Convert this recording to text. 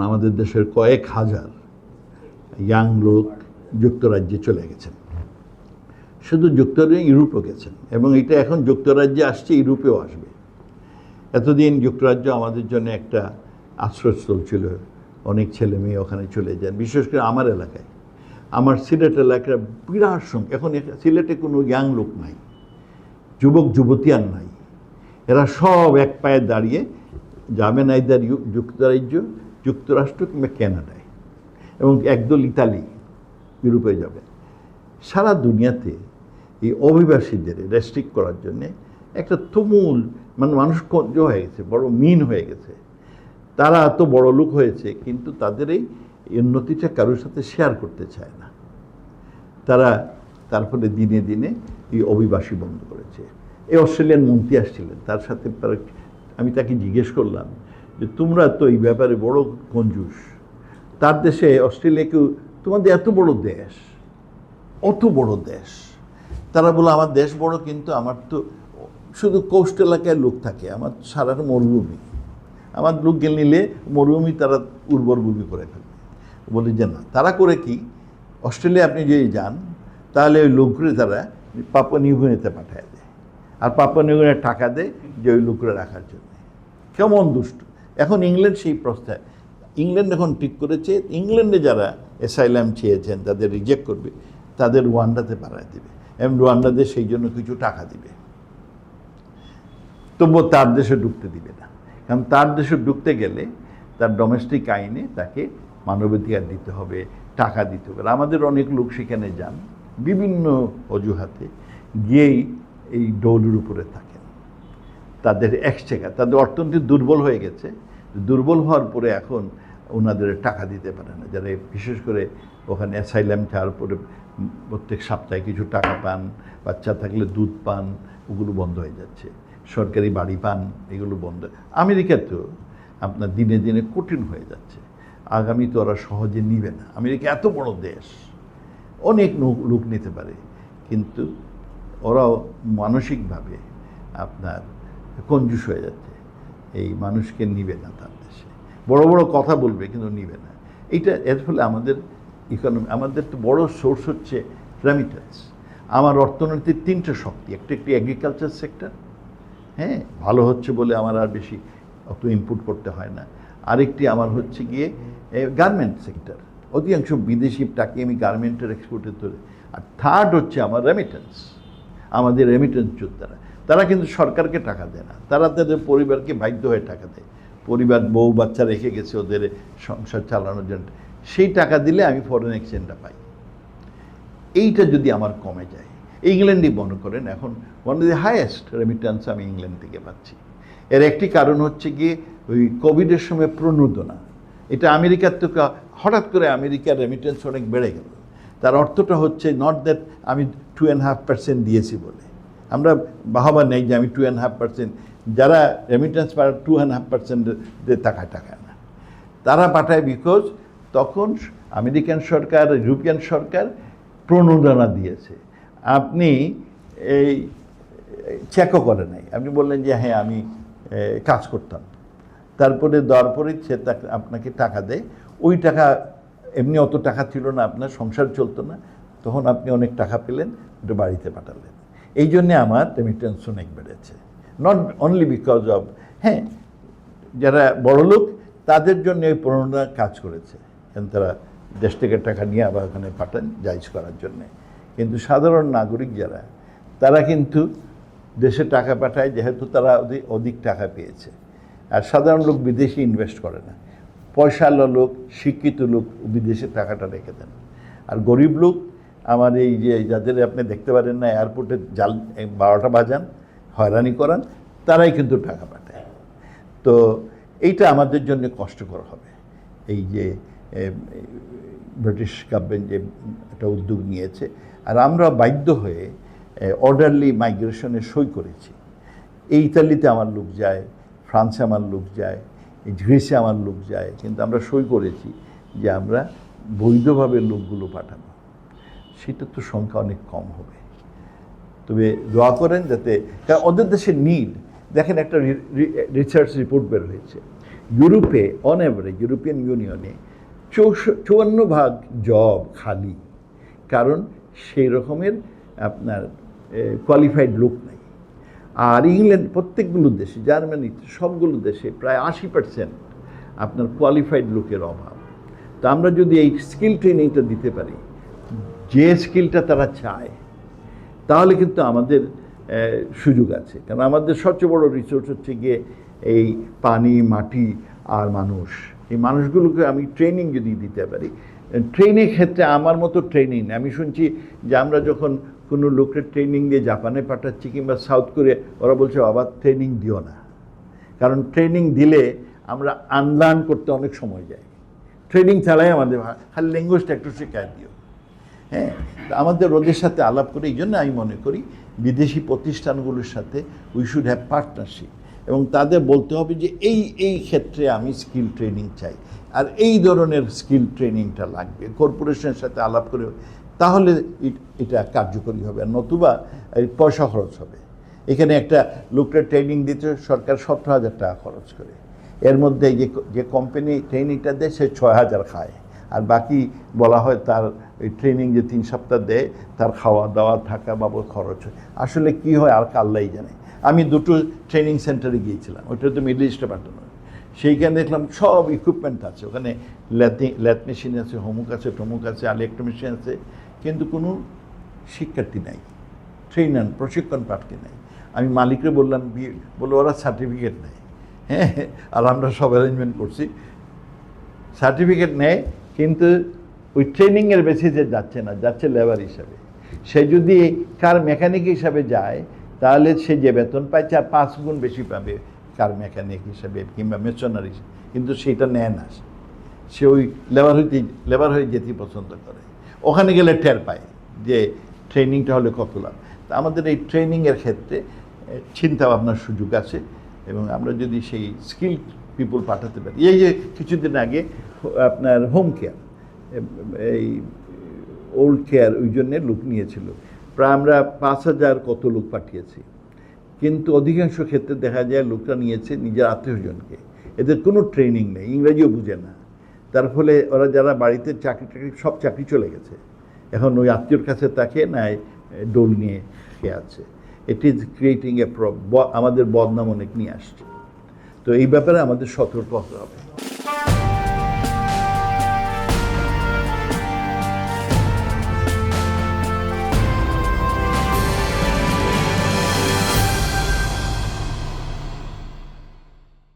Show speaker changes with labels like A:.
A: আমাদের দেশের কয়েক হাজার ইয়াং লোক যুক্তরাজ্যে চলে গেছেন। শুধু যুক্তরাজ্যে ইউরোপও গেছেন এবং এটা এখন যুক্তরাজ্যে আসছে, ইউরোপেও আসবে। এতদিন যুক্তরাজ্য আমাদের জন্য একটা আশ্রয়স্থল ছিল। অনেক ছেলে মেয়ে ওখানে চলে যান, বিশেষ করে আমার এলাকায়। আমার সিলেট এলাকার বিরাট সংখ্যা এখন এখা- সিলেটে কোনো ইয়াং লোক নাই, যুবক যুবতী আর নাই। এরা সব এক পায়ে দাঁড়িয়ে যাবেন আইদার ইউ- যুক্তরাজ্য যুক্তরাষ্ট্র কিংবা ক্যানাডায় এবং একদল ইতালি, ইউরোপে যাবে। সারা দুনিয়াতে এই অভিবাসীদের রেস্ট্রিক্ট করার জন্যে একটা তুমুল মানে মানুষ কঞ্জ হয়ে গেছে, বড় মিন হয়ে গেছে। তারা এত বড় লোক হয়েছে, কিন্তু তাদের এই উন্নতিটা কারোর সাথে শেয়ার করতে চায় না। তারা তারপরে দিনে দিনে এই অভিবাসী বন্ধ করেছে। এই অস্ট্রেলিয়ান মন্ত্রী আসছিলেন, তার সাথে আমি তাকে জিজ্ঞেস করলাম যে তোমরা তো এই ব্যাপারে বড় কঞ্জুস। তার দেশে অস্ট্রেলিয়াকেও তোমাদের এত বড় দেশ, অত বড় দেশ। তারা বলে, আমার দেশ বড়, কিন্তু আমার তো শুধু কোস্ট এলাকায় লোক থাকে, আমার সারাটা মরুভূমি। আমার লোক গেলে নিলে মরুভূমি তারা উর্বর ভূমি করে ফেলবে। বলি যে, না, তারা করে কি? অস্ট্রেলিয়া আপনি যদি যান, তাহলে ওই লোকগুলো তারা পাপা নিউগিনিতে পাঠায় দেয়। আর পাপা নিউগিনে টাকা দেয় যে ওই লোকগুলো রাখার জন্য। কেমন দুষ্ট? এখন ইংল্যান্ড সেই প্রস্তাব। ইংল্যান্ড এখন ঠিক করেছে, ইংল্যান্ডে যারা অ্যাসাইলাম চেয়েছেন, তাদের রিজেক্ট করবে, তাদের রুয়ান্ডাতে পাঠায় দেবে এবং রুয়ান্ডাতে সেই জন্য কিছু টাকা দিবে। তবুও তার দেশে ঢুকতে দিবে না। কারণ তার দেশে ঢুকতে গেলে তার ডোমেস্টিক আইনে তাকে মানবাধিকার দিতে হবে, টাকা দিতে হবে। আমাদের অনেক লোক সেখানে যান, বিভিন্ন অজুহাতে গিয়েই এই ডৌলের উপরে থাকেন তাদের এক্সচেকার তাদের অর্থনীতি দুর্বল হয়ে গেছে। দুর্বল হওয়ার পরে এখন ওনাদের টাকা দিতে পারে না। যারা বিশেষ করে ওখানে অ্যাসাইলাম চাওয়ার পরে প্রত্যেক সপ্তাহে কিছু টাকা পান, বাচ্চা থাকলে দুধ পান, ওগুলো বন্ধ হয়ে যাচ্ছে। সরকারি বাড়ি পান, এগুলো বন্ধ। আমেরিকাতেও আপনার দিনে দিনে কঠিন হয়ে যাচ্ছে। আগামী তো ওরা সহজে নিবে না। আমেরিকা এত বড় দেশ, অনেক লোক- লোক নিতে পারে। কিন্তু ওরাও মানসিকভাবে আপনার কঞ্জুস হয়ে যাচ্ছে। এই মানুষকে নিবে না তার দেশে। বড় বড় কথা বলবে, কিন্তু নিবে না। এইটা, এর ফলে আমাদের ইকোনমি আমাদের তো বড় সোর্স হচ্ছে রেমিটেন্স আমার অর্থনীতির তিনটে শক্তি, একটা একটি এগ্রিকালচার সেক্টর হ্যাঁ ভালো হচ্ছে বলে আমার আর বেশি অত ইনপুট করতে হয় না। আরেকটি আমার হচ্ছে গিয়ে গার্মেন্ট সেক্টর অধিকাংশ বিদেশি টাকা আমি গার্মেন্টের এক্সপোর্টে তোলে। আর থার্ড হচ্ছে আমার রেমিটেন্স আমাদের রেমিটেন্স যোদ্ধারা। তারা কিন্তু সরকারকে টাকা দেয় না। তারা তাদের পরিবারকে বাধ্য হয়ে টাকা দেয়। পরিবার বউ বাচ্চা রেখে গেছে ওদের সংসার চালানোর জন্য। সেই টাকা দিলে আমি ফরেন এক্সচেঞ্জটা পাই। এইটা যদি আমার কমে যায়। ইংল্যান্ডই মনে করেন। এখন one of the highest remittance আমি ইংল্যান্ড থেকে পাচ্ছি। এর একটি কারণ হচ্ছে গিয়ে ওই কোভিডের সময় প্রণোদনা। এটা আমেরিকার তো হঠাৎ করে আমেরিকার রেমিটেন্স অনেক বেড়ে গেল। তার অর্থটা হচ্ছে নট দ্যাট আমি টু অ্যান্ড হাফ পার্সেন্ট দিয়েছি বলে। আমরা বাহাবা নেই যে আমি টু অ্যান্ড হাফ পার্সেন্ট যারা রেমিটেন্স পায় টু অ্যান্ড হাফ পার্সেন্টের টাকায় টাকায় না। তারা পাঠায় বিকজ তখন আমেরিকান সরকার, ইউরোপিয়ান সরকার প্রণোদনা দিয়েছে। আপনি এই চেকও করে নাই। আপনি বললেন যে হ্যাঁ আমি কাজ করতাম। তারপরে দেওয়ার পরে সে আপনাকে টাকা দেয়। ওই টাকা, এমনি অত টাকা ছিল না, আপনার সংসার চলতো না। তখন আপনি অনেক টাকা পেলেন, ওটা বাড়িতে পাঠালেন। এই জন্যে আমার রেমিটেন্স অনেক বেড়েছে। নট অনলি বিকজ অফ হ্যাঁ যারা বড় লোক, তাদের জন্য এই প্রণোদনা কাজ করেছে। কারণ তারা দেশ থেকে টাকা নিয়ে আবার ওখানে পাঠান জাইজ করার জন্যে। কিন্তু সাধারণ নাগরিক যারা, তারা কিন্তু দেশে টাকা পাঠায়, যেহেতু তারা অধিক অধিক টাকা পেয়েছে। আর সাধারণ লোক বিদেশে ইনভেস্ট করে না। পয়সাওয়ালা লোক, শিক্ষিত লোক বিদেশে টাকাটা রেখে দেন। আর গরিব লোক আমার এই যে যাদের আপনি দেখতে পারেন না এয়ারপোর্টে জাল বারোটা বাজান, হয়রানি করান, তারাই কিন্তু টাকা পাঠায়। তো এইটা আমাদের জন্য কষ্টকর হবে। এই যে ব্রিটিশ গভর্নমেন্ট যে একটা উদ্যোগ নিয়েছে, আর আমরা বাধ্য হয়ে অর্ডারলি মাইগ্রেশনে সই করেছি। এই ইতালিতে আমার লোক যায়, ফ্রান্সে আমার লোক যায়, গ্রিসে আমার লোক যায়, কিন্তু আমরা সই করেছি যে আমরা বৈধভাবে লোকগুলো পাঠাবো। সেটা তো সংখ্যা অনেক কম হবে। তবে দোয়া করেন যাতে, কারণ ওদের দেশে নীল, দেখেন একটা রিসার্চ রিপোর্ট বের হয়েছে। ইউরোপে অন অ্যাভারেজ ইউরোপিয়ান ইউনিয়নে চৌয়ান্ন ভাগ জব খালি। কারণ সেই রকমের আপনার কোয়ালিফাইড লোক নাই। আর ইংল্যান্ড, প্রত্যেকগুলো দেশে, জার্মানি, সবগুলো দেশে প্রায় আশি পার্সেন্ট আপনার কোয়ালিফাইড লোকের অভাব। তো আমরা যদি এই স্কিল ট্রেনিংটা দিতে পারি যে স্কিলটা তারা চায়, তাহলে কিন্তু আমাদের সুযোগ আছে। কারণ আমাদের সবচেয়ে বড় রিসোর্স হচ্ছে গিয়ে এই পানি, মাটি আর মানুষ। এই মানুষগুলোকে আমি ট্রেনিং যদি দিতে পারি ট্রেনিং ক্ষেত্রে আমার মতো ট্রেনিং আমি শুনছি যে আমরা যখন কোনো লোকের ট্রেনিং দিয়ে জাপানে পাঠাচ্ছি কিংবা সাউথ কোরিয়া, ওরা বলছে আবার ট্রেনিং দিও না। কারণ ট্রেনিং দিলে আমরা আনলার্ন করতে অনেক সময় যায় ট্রেনিং ছাড়াই আমাদের খালি ল্যাঙ্গুয়েজটা একটু শেখায় দিও। হ্যাঁ আমাদের ওদের সাথে আলাপ করে এই জন্য আমি মনে করি বিদেশি প্রতিষ্ঠানগুলোর সাথে উই শুড হ্যাভ পার্টনারশিপ এবং তাদের বলতে হবে যে এই এই ক্ষেত্রে আমি স্কিল ট্রেনিং চাই। আর এই ধরনের স্কিল ট্রেনিংটা লাগবে। কর্পোরেশনের সাথে আলাপ করে তাহলে এটা কার্যকরী হবে। আর নতুবা পয়সা খরচ হবে। এখানে একটা লোকটা ট্রেনিং দিতে সরকার সতেরো হাজার টাকা খরচ করে। এর মধ্যে যে যে কোম্পানি ট্রেনিংটা দেয় সে ছয় হাজার খায়। আর বাকি বলা হয় তার ওই ট্রেনিং যে তিন সপ্তাহ দেয়, তার খাওয়া দাওয়া থাকা বাবদ খরচ হয়। আসলে কি হয় আর কাল্লাই জানে। আমি দুটো ট্রেনিং সেন্টারে গিয়েছিলাম, ওইটা তো মিডল ইস্টে পাঠানো সেইখানে দেখলাম সব ইকুইপমেন্ট আছে, ওখানে ল্যাথি ল্যাথ মেশিন আছে হোমুক আছে টমুক আছে ইলেকট্রো মেশিন আছে, কিন্তু কোনো শিক্ষার্থী নাই ট্রেনার প্রশিক্ষণ প্রার্থী নাই। আমি মালিককে বললাম বলল ওরা সার্টিফিকেট নেয়। হ্যাঁ আর আমরা সব অ্যারেঞ্জমেন্ট করছি। সার্টিফিকেট নেয় কিন্তু ওই ট্রেনিংয়ের বেসিসে যাচ্ছে না, যাচ্ছে লেবার হিসাবে। সে যদি কার মেকানিক হিসাবে যায়, তাহলে সে যে বেতন পায় চার পাঁচ গুণ বেশি পাবে কার মেকানিক হিসাবে কিংবা মেশনারি কিন্তু সেটা নেয় না সে। ওই লেবার হইতে, লেবার হয়ে যেতে পছন্দ করে। ওখানে গেলে টের পায় যে ট্রেনিংটা হলে কত লাভ। তা আমাদের এই ট্রেনিংয়ের ক্ষেত্রে চিন্তা ভাবনার সুযোগ আছে এবং আমরা যদি সেই স্কিল পিপুল পাঠাতে পারি। এই যে কিছুদিন আগে, আপনার হোম কেয়ার এই ওল্ড কেয়ার ওই জন্যে লোক নিয়েছিল। প্রায় আমরা পাঁচ হাজার কত লোক পাঠিয়েছি। কিন্তু অধিকাংশ ক্ষেত্রে দেখা যায় লোকরা নিয়েছে নিজের আত্মীয়জনকে। এদের কোনো ট্রেনিং নেই, ইংরাজিও বুঝে না। তার ফলে ওরা যারা বাড়িতে চাকরি টাকরি, সব চাকরি চলে গেছে। এখন ওই আত্মীয়র কাছে তাকে নাই ডোল নিয়ে খেয়ে আছে। ইট ইজ ক্রিয়েটিং এ আমাদের বদনাম অনেক নিয়ে আসছে। তো এই ব্যাপারে আমাদের সতর্ক হতে হবে।